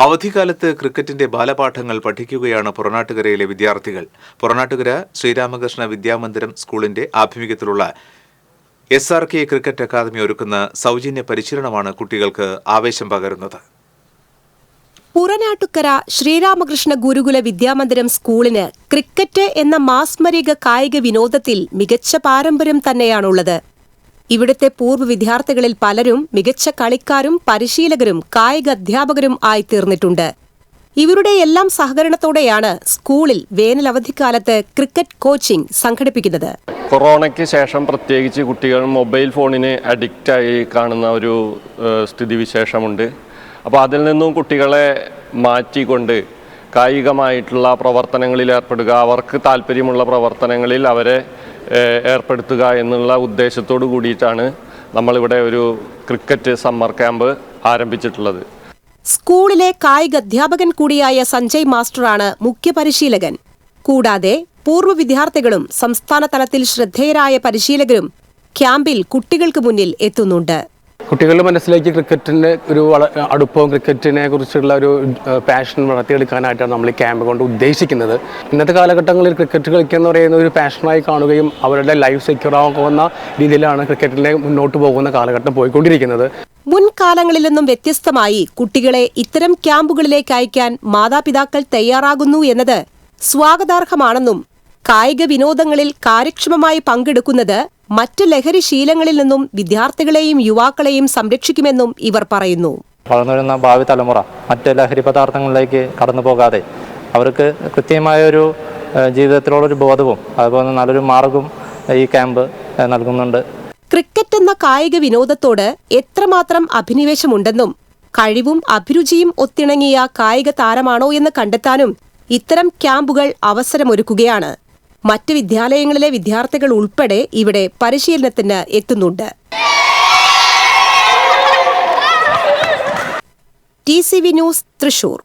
അവധിക്കാലത്ത് ക്രിക്കറ്റിന്റെ ബാലപാഠങ്ങൾ പഠിക്കുകയാണ് പുറനാട്ടുകരയിലെ വിദ്യാർത്ഥികൾ. പുറനാട്ടുകര ശ്രീരാമകൃഷ്ണ വിദ്യാമന്ദിരം സ്കൂളിന്റെ ആഭിമുഖ്യത്തിലുള്ള S R K cricket academy ഒരുക്കുന്ന സൗജന്യ പരിശീലനമാണ് കുട്ടികൾക്ക് ആവേശം പകരുന്നത്. പുറനാട്ടുക്കര ശ്രീരാമകൃഷ്ണ ഗുരുകുല വിദ്യാമന്ദിരം സ്കൂളിന് ക്രിക്കറ്റ് എന്ന മാസ്മരിക കായിക വിനോദത്തിൽ മികച്ച പാരമ്പര്യം തന്നെയാണുള്ളത്. ഇവിടുത്തെ പൂർവ വിദ്യാർത്ഥികളിൽ പലരും മികച്ച കളിക്കാരും പരിശീലകരും കായിക അധ്യാപകരും ആയിത്തീർന്നിട്ടുണ്ട് ഇവരുടെ എല്ലാം സഹകരണത്തോടെയാണ് സ്കൂളിൽ വേനൽ വേനലവധിക്കാലത്ത് ക്രിക്കറ്റ് കോച്ചിംഗ് സംഘടിപ്പിക്കുന്നത്. കൊറോണയ്ക്ക് ശേഷം പ്രത്യേകിച്ച് കുട്ടികൾ മൊബൈൽ ഫോണിന് അഡിക്റ്റായി കാണുന്ന ഒരു സ്ഥിതിവിശേഷമുണ്ട്. അപ്പോൾ അതിൽ നിന്നും കുട്ടികളെ മാറ്റിക്കൊണ്ട് കായികമായിട്ടുള്ള പ്രവർത്തനങ്ങളിൽ ഏർപ്പെടുക അവർക്ക് താല്പര്യമുള്ള പ്രവർത്തനങ്ങളിൽ അവരെ ഏർപ്പെടുത്തുക എന്നുള്ള ഉദ്ദേശത്തോടു കൂടിയിട്ടാണ് നമ്മളിവിടെ ഒരു ക്രിക്കറ്റ് സമ്മർ ക്യാമ്പ് ആരംഭിച്ചിട്ടുള്ളത്. സ്കൂളിലെ കായിക അധ്യാപകൻ കൂടിയായ സഞ്ജയ് മാസ്റ്ററാണ് മുഖ്യ പരിശീലകൻ. കൂടാതെ പൂർവ വിദ്യാർത്ഥികളും സംസ്ഥാന തലത്തിൽ ശ്രദ്ധേയരായ പരിശീലകരും ക്യാമ്പിൽ കുട്ടികൾക്ക് മുന്നിൽ എത്തുന്നുണ്ട്. കുട്ടികളുടെ മനസ്സിലേക്ക് ക്രിക്കറ്റിന്റെ ഒരു അടുപ്പവും ക്രിക്കറ്റിനെ കുറിച്ചുള്ള ഒരു പാഷൻ വളർത്തിയെടുക്കാനായിട്ടാണ് നമ്മൾ ഈ ക്യാമ്പ് കൊണ്ട് ഉദ്ദേശിക്കുന്നത്. ഇന്നത്തെ കാലഘട്ടങ്ങളിൽ ക്രിക്കറ്റ് കളിക്കുക എന്ന് പറയുന്ന ഒരു പാഷനായി കാണുകയും അവരുടെ ലൈഫ് സെക്യൂർ ആകുന്ന രീതിയിലാണ് ക്രിക്കറ്റിനെ മുന്നോട്ട് പോകുന്ന കാലഘട്ടം പോയിക്കൊണ്ടിരിക്കുന്നത്. മുൻകാലങ്ങളിൽ നിന്നും വ്യത്യസ്തമായി കുട്ടികളെ ഇത്തരം ക്യാമ്പുകളിലേക്ക് അയക്കാൻ മാതാപിതാക്കൾ തയ്യാറാകുന്നു എന്നത് സ്വാഗതാർഹമാണെന്നും കായിക വിനോദങ്ങളിൽ കാര്യക്ഷമമായി പങ്കെടുക്കുന്നത് മറ്റ് ലഹരി ശീലങ്ങളിൽ നിന്നും വിദ്യാർത്ഥികളെയും യുവാക്കളെയും സംരക്ഷിക്കുമെന്നും ഇവർ പറയുന്നു. വളർന്നു വരുന്ന ഭാവി തലമുറ മറ്റ് ലഹരി പദാർത്ഥങ്ങളിലേക്ക് കടന്നു പോകാതെ അവർക്ക് കൃത്യമായ ഒരു ജീവിതത്തിലുള്ളൊരു ബോധവും അതുപോലെ നല്ലൊരു മാർഗവും ഈ ക്യാമ്പ് നൽകുന്നുണ്ട്. ക്രിക്കറ്റ് എന്ന കായിക വിനോദത്തോട് എത്രമാത്രം അഭിനിവേശമുണ്ടെന്നും കഴിവും അഭിരുചിയും ഒത്തിണങ്ങിയ കായിക താരമാണോ എന്ന് കണ്ടെത്താനും ഇത്തരം ക്യാമ്പുകൾ അവസരമൊരുക്കുകയാണ്. മറ്റ് വിദ്യാലയങ്ങളിലെ വിദ്യാർത്ഥികൾ ഉൾപ്പെടെ ഇവിടെ പരിശീലനത്തിന് എത്തുന്നുണ്ട്. T C V news Thrissur.